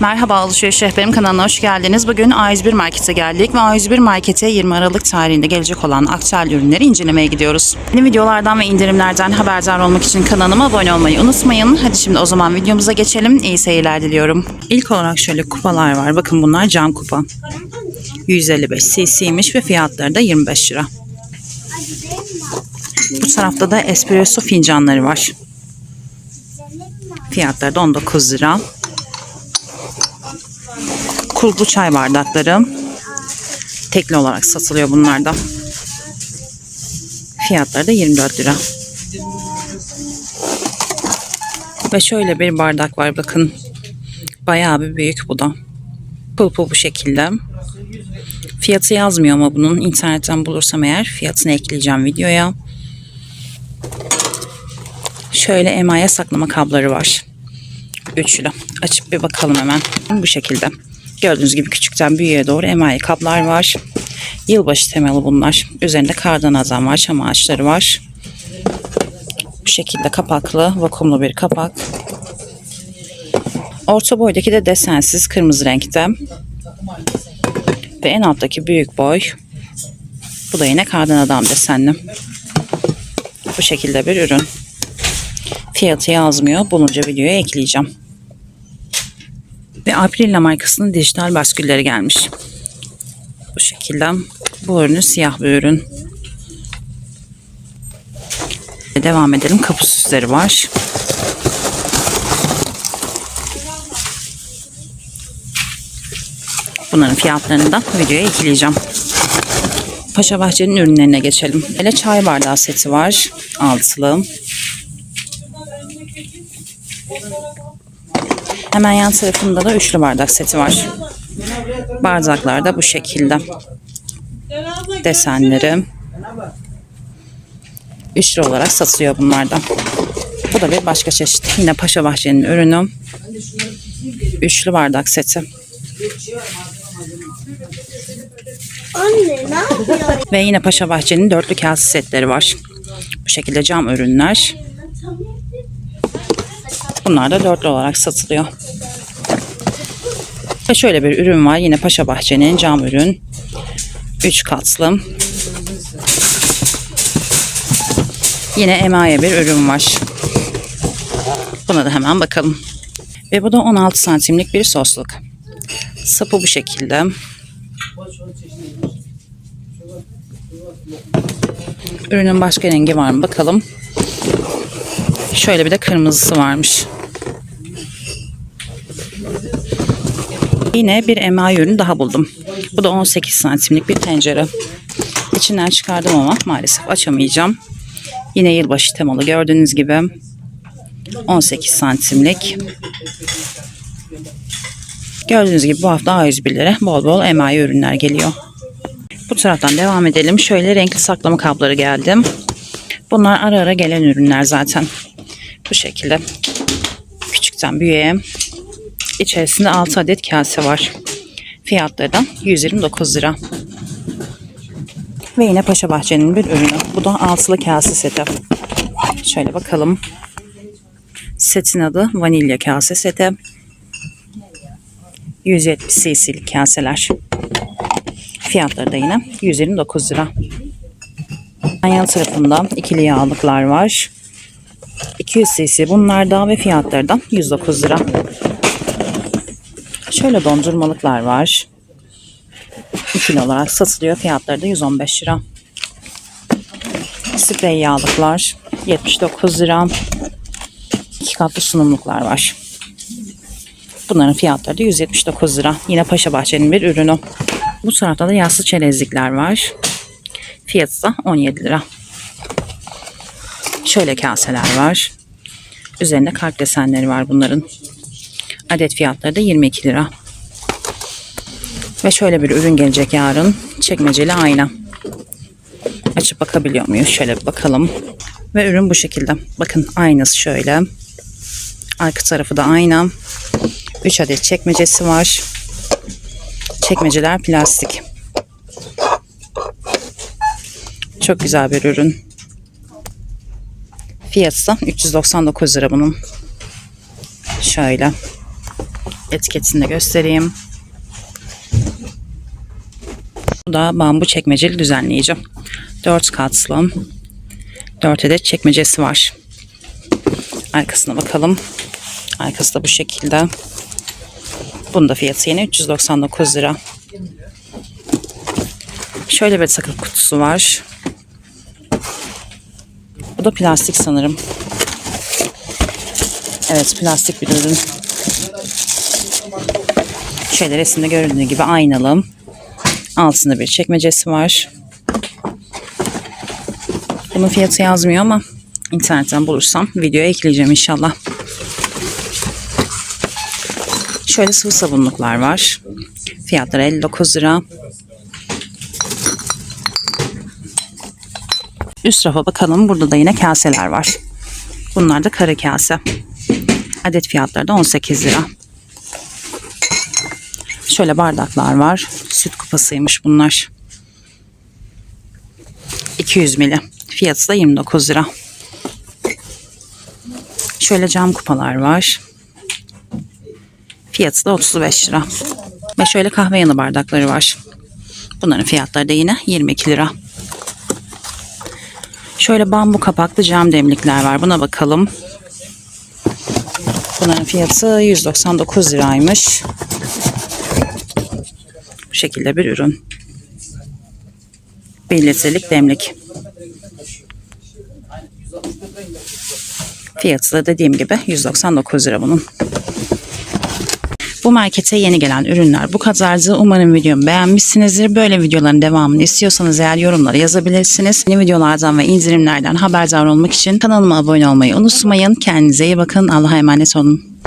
Merhaba Alışveriş Rehberim kanalına hoş geldiniz. Bugün A101 Market'e geldik ve A101 Market'e 20 Aralık tarihinde gelecek olan aktüel ürünleri incelemeye gidiyoruz. Yeni videolardan ve indirimlerden haberdar olmak için kanalıma abone olmayı unutmayın. Hadi şimdi o zaman videomuza geçelim. İyi seyirler diliyorum. İlk olarak şöyle kupalar var. Bakın bunlar cam kupa. 155 cc'ymiş ve fiyatları da 25 lira. Bu tarafta da espresso fincanları var. Fiyatları da 19 lira. Kulplu çay bardakları. Tekli olarak satılıyor bunlarda. Fiyatları da 24 lira. Ve şöyle bir bardak var bakın. Bayağı bir büyük bu da. Pulpu bu şekilde. Fiyatı yazmıyor ama bunun internetten bulursam eğer fiyatını ekleyeceğim videoya. Şöyle emaye saklama kabları var. Üçlü. Açıp bir bakalım hemen. Bu şekilde. Gördüğünüz gibi küçükten büyüğe doğru emaye kaplar var. Yılbaşı temalı bunlar. Üzerinde kardan adam var. Çam ağaçları var. Bu şekilde kapaklı, vakumlu bir kapak. Orta boydaki de desensiz kırmızı renkte. Ve en alttaki büyük boy. Bu da yine kardan adam desenli. Bu şekilde bir ürün. Fiyatı yazmıyor. Bulunca videoya ekleyeceğim. Ve Aprilia markasının dijital baskülleri gelmiş. Bu şekilde. Bu ürünü siyah bir ürün. Devam edelim. Kapı süsleri var. Bunların fiyatlarını da videoya ekleyeceğim. Paşa Bahçe'nin ürünlerine geçelim. Hele çay bardağı seti var. Altılı. Hemen yan tarafında da üçlü bardak seti var. Bardaklar da bu şekilde. Desenleri. Üçlü olarak satılıyor bunlardan. Bu da bir başka çeşit. Yine Paşa Bahçe'nin ürünü. Üçlü bardak seti. Anne ne yapıyorsun? Ve yine Paşa Bahçe'nin dörtlü kase setleri var. Bu şekilde cam ürünler. Bunlar da dörtlü olarak satılıyor. Ve şöyle bir ürün var. Yine Paşa Bahçe'nin cam ürün. 3 katlı. Yine emaye bir ürün var. Buna da hemen bakalım. Ve bu da 16 santimlik bir sosluk. Sapı bu şekilde. Ürünün başka rengi var mı bakalım. Şöyle bir de kırmızısı varmış. Yine bir emayi ürün daha buldum. Bu da 18 santimlik bir tencere. İçinden çıkardım ama maalesef açamayacağım. Yine yılbaşı temalı gördüğünüz gibi 18 santimlik. Gördüğünüz gibi bu hafta A101'lere bol bol emayi ürünler geliyor. Bu taraftan devam edelim. Şöyle renkli saklama kabları geldi. Bunlar ara ara gelen ürünler zaten. Bu şekilde. Küçükten büyüğe. İçerisinde 6 adet kase var. Fiyatları da 129 lira. Ve yine Paşa Bahçe'nin bir ürünü. Bu da altılı kase seti. Şöyle bakalım. Setin adı vanilya kase seti. 170 cc'lik kaseler. Fiyatları da yine 129 lira. Yan tarafında ikili yağlıklar var. 200 cc bunlardan ve fiyatları da 109 lira. Şöyle dondurmalıklar var. İkili olarak satılıyor. Fiyatları da 115 lira. Sprey yağlıklar 79 lira. İki katlı sunumluklar var. Bunların fiyatları da 179 lira. Yine Paşa Bahçe'nin bir ürünü. Bu tarafta da yassı çerezlikler var. Fiyatı da 17 lira. Şöyle kaseler var. Üzerinde kalp desenleri var bunların. Adet fiyatları da 22 lira. Ve şöyle bir ürün gelecek yarın. Çekmeceli ayna. Açıp bakabiliyor muyuz? Şöyle bir bakalım. Ve ürün bu şekilde. Bakın aynası şöyle. Arka tarafı da ayna. 3 adet çekmecesi var. Çekmeceler plastik. Çok güzel bir ürün. Fiyatı da 399 lira bunun. Şöyle. Etiketini de göstereyim. Bu da bambu çekmeceli düzenleyici. 4 katlı. 4 adet çekmecesi var. Arkasına bakalım. Arkası da bu şekilde. Bunun da fiyatı yine 399 lira. Şöyle bir takım kutusu var. Bu da plastik sanırım. Evet plastik bir ürün. Şöyle resimde görüldüğü gibi aynalı. Altında bir çekmecesi var. Bunun fiyatı yazmıyor ama internetten bulursam videoya ekleyeceğim inşallah. Şöyle sıvı sabunluklar var. Fiyatları 59 lira. Üst rafa bakalım. Burada da yine kaseler var. Bunlar da kare kase. Adet fiyatları da 18 lira. Şöyle bardaklar var. Süt kupasıymış bunlar. 200 mili. Fiyatı da 29 lira. Şöyle cam kupalar var. Fiyatı da 35 lira. Ve şöyle kahve yanı bardakları var. Bunların fiyatları da yine 22 lira. Şöyle bambu kapaklı cam demlikler var. Buna bakalım. Bunların fiyatı 199 liraymış. Şekilde bir ürün. 1 litrelik demlik. Fiyatı da dediğim gibi 199 lira bunun. Bu markete yeni gelen ürünler bu kadardı. Umarım videomu beğenmişsinizdir. Böyle videoların devamını istiyorsanız eğer yorumlara yazabilirsiniz. Yeni videolardan ve indirimlerden haberdar olmak için kanalıma abone olmayı unutmayın. Kendinize iyi bakın. Allah'a emanet olun.